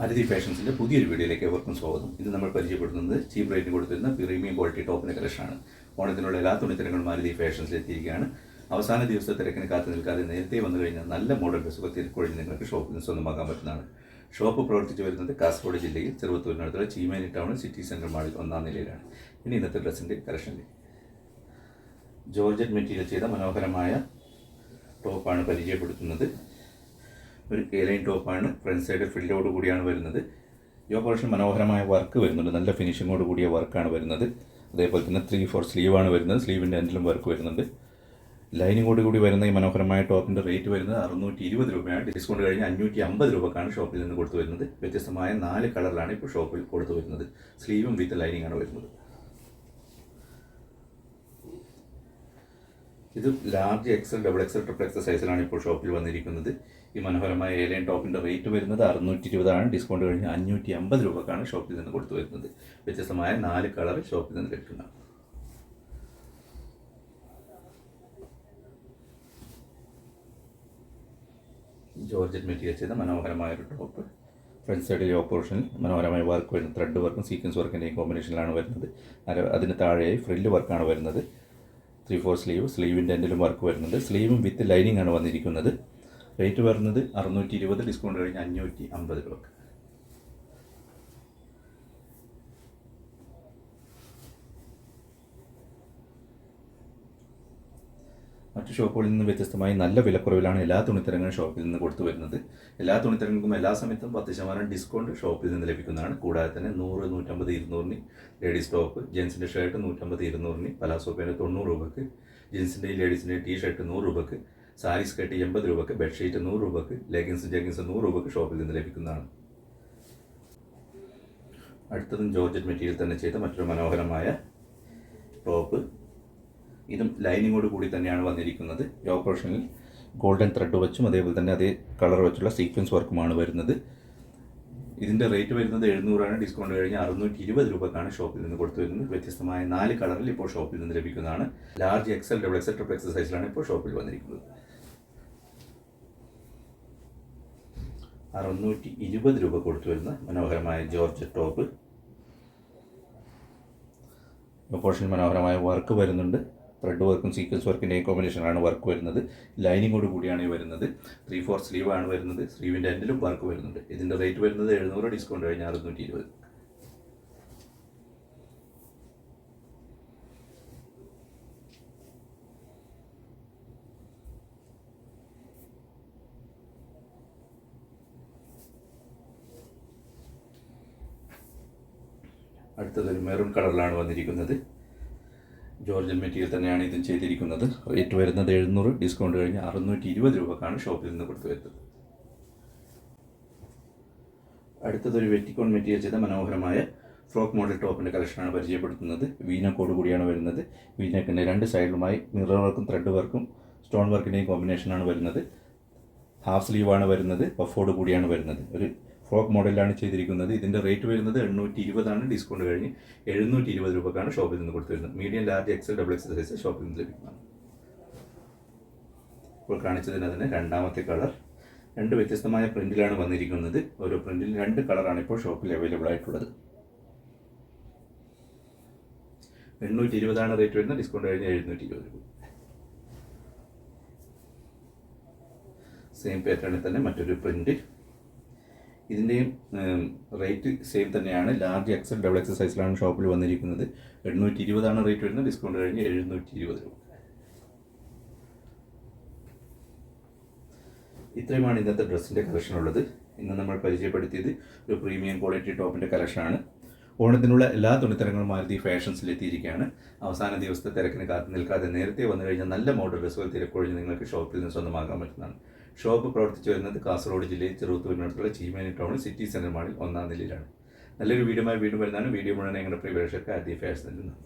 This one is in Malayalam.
ആരതി ഫാഷൻസിന്റെ പുതിയൊരു വീഡിയോയിലേക്ക് എവർക്കും സ്വാഗതം. ഇത് നമ്മൾ പരിചയപ്പെടുത്തുന്നത് ചീപ്പ് റേറ്റിന് കൊടുത്തിരുന്ന പ്രീമിയം ക്വാളിറ്റി ടോപ്പിന്റെ കളക്ഷനാണ്. ഓണത്തിനുള്ള എല്ലാ തുണിത്തരങ്ങളും ആരതി ഫാഷൻസിൽ എത്തിയിരിക്കുകയാണ്. അവസാന ദിവസത്തെ തിരക്കിന് കാത്തു നിൽക്കാതെ നേരത്തെ വന്നു കഴിഞ്ഞാൽ നല്ല മോഡൽ ഡ്രസ്സുകൾ തിരക്കൊഴിഞ്ഞ് നിങ്ങൾക്ക് ഷോപ്പിൽ നിന്ന് സ്വന്തമാക്കാൻ പറ്റുന്നതാണ്. ഷോപ്പ് പ്രവർത്തിച്ചു വരുന്നത് കാസർഗോഡ് ജില്ലയിൽ ചെറുവത്തൂരിനടുത്തുള്ള ചീമേനി ടൗൺ സിറ്റി സെന്റർ മാളിൽ ഒന്നാം നിലയിലാണ്. ഇനി ഇന്നത്തെ ഡ്രസ്സിന്റെ കളക്ഷനിൽ ജോർജറ്റ് മെറ്റീരിയൽ ചെയ്ത മനോഹരമായ ടോപ്പാണ് പരിചയപ്പെടുത്തുന്നത്. ഒരു കേലൈൻ ടോപ്പാണ് ഫ്രണ്ട് സൈഡ് ഫ്രില്ലോട് കൂടിയാണ് വരുന്നത്. ഈ ഓപ്പറേഷൻ മനോഹരമായ വർക്ക് വരുന്നുണ്ട്. നല്ല ഫിനിഷിങ്ങോട് കൂടിയ വർക്കാണ് വരുന്നത്. അതേപോലെ തന്നെ ത്രീ ഫോർ സ്ലീവാണ് വരുന്നത്. സ്ലീവിന്റെ എൻഡിലും വർക്ക് വരുന്നുണ്ട്. ലൈനിങ്ങോട് കൂടി വരുന്ന ഈ മനോഹരമായ ടോപ്പിന്റെ റേറ്റ് വരുന്നത് അറുന്നൂറ്റി ഇരുപത് രൂപയാണ്. ഡിസ്കൗണ്ട് കഴിഞ്ഞ് അഞ്ഞൂറ്റി അമ്പത് രൂപക്കാണ് ഷോപ്പിൽ നിന്ന് കൊടുത്തു വരുന്നത്. വ്യത്യസ്തമായ നാല് കളറിലാണ് ഇപ്പോൾ ഷോപ്പിൽ കൊടുത്തു വരുന്നത്. സ്ലീവും വിത്ത് ലൈനിങ്ങാണ് വരുന്നത്. ഇത് large XL double XL triple XL സൈസിലാണ് ഇപ്പോൾ ഷോപ്പിൽ വന്നിരിക്കുന്നത്. ഈ മനോഹരമായ ഏലൈൻ ടോപ്പിന്റെ റേറ്റ് വരുന്നത് അറുന്നൂറ്റി ഇരുപതാണ് ഡിസ്കൗണ്ട് കഴിഞ്ഞ് അഞ്ഞൂറ്റി അമ്പത് രൂപക്കാണ് ഷോപ്പിൽ നിന്ന് കൊടുത്തു വരുന്നത്. വ്യത്യസ്തമായ നാല് കളർ ഷോപ്പിൽ നിന്ന് ലഭിക്കുന്നതാണ്. ജോർജറ്റ് മെറ്റീരിയൽ ചെയ്ത മനോഹരമായ ഒരു ടോപ്പ് ഫ്രണ്ട് സൈഡിലെ ഓപ്പോർഷനിൽ മനോഹരമായ വർക്ക് വരുന്നത്. ത്രെഡ് വർക്കും സീക്വൻസ് വർക്കിന്റെയും കോമ്പിനേഷനിലാണ് വരുന്നത്. അതിന് താഴെയായി ഫ്രില്ല് വർക്കാണ് വരുന്നത്. ത്രീ ഫോർ സ്ലീവ് സ്ലീവിന്റെ എൻഡിലും വർക്ക് വരുന്നുണ്ട്. സ്ലീവും വിത്ത് ലൈനിങ് ആണ് വന്നിരിക്കുന്നത്. റേറ്റ് വരുന്നത് അറുന്നൂറ്റി ഇരുപത് ഡിസ്കൗണ്ട് കഴിഞ്ഞ് അഞ്ഞൂറ്റി അമ്പത് രൂപ മറ്റു ഷോപ്പുകളിൽ നിന്ന് വ്യത്യസ്തമായി നല്ല വിലക്കുറവിലാണ് എല്ലാ തുണിത്തരങ്ങളും ഷോപ്പിൽ നിന്ന് കൊടുത്തു വരുന്നത്. എല്ലാ തുണിത്തരങ്ങൾക്കും എല്ലാ സമയത്തും പത്ത് ശതമാനം ഡിസ്കൗണ്ട് ഷോപ്പിൽ നിന്ന് ലഭിക്കുന്നതാണ്. കൂടാതെ തന്നെ നൂറ് നൂറ്റമ്പത് ഇരുന്നൂറിന് ലേഡീസ് ടോപ്പ് ജെൻസിന്റെ ഷർട്ട് നൂറ്റമ്പത് ഇരുന്നൂറിന് പലാസോ തൊണ്ണൂറ് രൂപക്ക് ജെൻസിന്റെയും ലേഡീസിന്റെയും ടീ ഷർട്ട് നൂറ് രൂപക്ക് സാരി സ്കർട്ട് എൺപത് രൂപക്ക് ബെഡ്ഷീറ്റ് നൂറ് രൂപക്ക് ലെഗിൻസ് ജെഗിൻസ് നൂറ് രൂപക്ക് ഷോപ്പിൽ നിന്ന് ലഭിക്കുന്നതാണ്. അടുത്തതും ജോർജറ്റ് മെറ്റീരിയൽ തന്നെ ചെയ്ത മറ്റൊരു മനോഹരമായ ടോപ്പ്. ഇതും ലൈനിങ്ങോട് കൂടി തന്നെയാണ് വന്നിരിക്കുന്നത്. ലോ പോർഷനിൽ ഗോൾഡൻ ത്രെഡ് വെച്ചും അതേപോലെ തന്നെ അതേ കളർ വെച്ചുള്ള സീക്വൻസ് വർക്കുമാണ് വരുന്നത്. ഇതിന്റെ റേറ്റ് വരുന്നത് എഴുന്നൂറാണ് ഡിസ്കൗണ്ട് കഴിഞ്ഞ് അറുന്നൂറ്റി ഇരുപത് രൂപക്കാണ് ഷോപ്പിൽ നിന്ന് കൊടുത്തു വരുന്നത്. വ്യത്യസ്തമായ നാല് കളറിൽ ഇപ്പോൾ ഷോപ്പിൽ നിന്ന് ലഭിക്കുന്നതാണ്. Large XL double XL triple XL സൈസിലാണ് ഇപ്പോൾ ഷോപ്പിൽ വന്നിരിക്കുന്നത്. അറുന്നൂറ്റി ഇരുപത് രൂപ കൊടുത്തു വരുന്ന മനോഹരമായ ജോർജ് ടോപ്പ്. പോർഷൻ മനോഹരമായ വർക്ക് വരുന്നുണ്ട്. ത്രെഡ് വർക്കും സീക്വൻസ് വർക്കിന്റെയും കോമ്പിനേഷനാണ് വർക്ക് വരുന്നത്. ലൈനിങ്ങോട് കൂടിയാണ് വരുന്നത്. ത്രീ ഫോർ ആണ് വരുന്നത്. സ്ലീവിന്റെ എൻഡിലും വർക്ക് വരുന്നുണ്ട്. ഇതിന്റെ റേറ്റ് വരുന്നത് എഴുന്നൂറ് ഡിസ്കൗണ്ട് കഴിഞ്ഞാൽ അറുന്നൂറ്റി ഇരുപത് അടുത്തതൊരു മെറൂൺ കളറിലാണ് വന്നിരിക്കുന്നത്. ജോർജൻ മെറ്റീരിയൽ തന്നെയാണ് ഇതും ചെയ്തിരിക്കുന്നത്. റേറ്റ് വരുന്നത് എഴുന്നൂറ് ഡിസ്കൗണ്ട് കഴിഞ്ഞ് അറുന്നൂറ്റി ഇരുപത് രൂപക്കാണ് ഷോപ്പിൽ നിന്ന് കൊടുത്തു വരുന്നത്. അടുത്തതൊരു വെറ്റിക്കോൺ മെറ്റീരിയൽ ചെയ്ത മനോഹരമായ ഫ്രോക്ക് മോഡൽ ടോപ്പിന്റെ കളക്ഷനാണ് പരിചയപ്പെടുത്തുന്നത്. വീനക്കോട് കൂടിയാണ് വരുന്നത്. വീനക്കിന്റെ രണ്ട് സൈഡിലുമായി മിറർ വർക്കും ത്രെഡ് വർക്കും സ്റ്റോൺ വർക്കിന്റെയും കോമ്പിനേഷനാണ് വരുന്നത്. ഹാഫ് സ്ലീവാണ് വരുന്നത്. പഫോട് കൂടിയാണ് വരുന്നത്. ഒരു ഫ്രോക്ക് മോഡലിലാണ് ചെയ്തിരിക്കുന്നത്. ഇതിന്റെ റേറ്റ് വരുന്നത് എണ്ണൂറ്റി ഇരുപതാണ് ഡിസ്കൗണ്ട് കഴിഞ്ഞ് എഴുന്നൂറ്റി ഇരുപത് രൂപക്കാണ് ഷോപ്പിൽ നിന്ന് കൊടുത്തു വരുന്നത് medium large XL double XL size ഷോപ്പിൽ നിന്ന് ലഭിക്കുന്നതാണ്. ഇപ്പോൾ കാണിച്ചതിന് അതിന് രണ്ടാമത്തെ കളർ രണ്ട് വ്യത്യസ്തമായ പ്രിന്റിലാണ് വന്നിരിക്കുന്നത്. ഓരോ പ്രിന്റിൽ രണ്ട് കളറാണ് ഇപ്പോൾ ഷോപ്പിൽ അവൈലബിൾ ആയിട്ടുള്ളത്. എണ്ണൂറ്റി ഇരുപതാണ് റേറ്റ് വരുന്നത് ഡിസ്കൗണ്ട് കഴിഞ്ഞ് എഴുന്നൂറ്റി ഇരുപത് രൂപ സെയിം പാറ്റേണിൽ തന്നെ മറ്റൊരു പ്രിന്റ് ഇതിന്റെയും റേറ്റ് സെയിം തന്നെയാണ്. ലാർജ് എക്സൽ ഡബിൾ എക്സൽ സൈസിലാണ് ഷോപ്പിൽ വന്നിരിക്കുന്നത്. എണ്ണൂറ്റി ഇരുപതാണ് റേറ്റ് വരുന്നത്. ഡിസ്കൗണ്ട് കഴിഞ്ഞ് എഴുന്നൂറ്റി ഇരുപത് രൂപ. ഇത്രയുമാണ് ഇന്നത്തെ ഡ്രസ്സിന്റെ കളക്ഷൻ ഉള്ളത്. ഇന്ന് നമ്മൾ പരിചയപ്പെടുത്തിയത് ഒരു പ്രീമിയം ക്വാളിറ്റി ടോപ്പിന്റെ കളക്ഷനാണ് ഓണത്തിനുള്ള എല്ലാ തുണിത്തരങ്ങളും മാരുതി ഫാഷൻസിൽ എത്തിയിരിക്കുകയാണ്. അവസാന ദിവസത്തെ തിരക്കിന് കാത്തു നിൽക്കാതെ നേരത്തെ വന്നു കഴിഞ്ഞാൽ നല്ല മോഡൽ ഡ്രസ്സുകൾ തിരക്കൊഴിഞ്ഞ് നിങ്ങൾക്ക് ഷോപ്പിൽ നിന്ന് സ്വന്തമാക്കാൻ പറ്റുന്നതാണ്. ഷോപ്പ് പ്രവർത്തിച്ചു വരുന്നത് കാസർഗോഡ് ജില്ലയിൽ ചെറുത്തൂരിനടുത്തുള്ള ചീമേനി ടൗണിൽ സിറ്റി സെന്റർ മാളിൽ ഒന്നാം നിലയിലാണ്. നല്ലൊരു വീഡിയോ വീണ്ടും വരുന്നതാണ്. വീഡിയോ മുഴുവൻ ഞങ്ങളുടെ പ്രിയ പ്രേക്ഷകർക്ക് ആദ്യ ഫാഷനിൽ നൽകുന്നത്.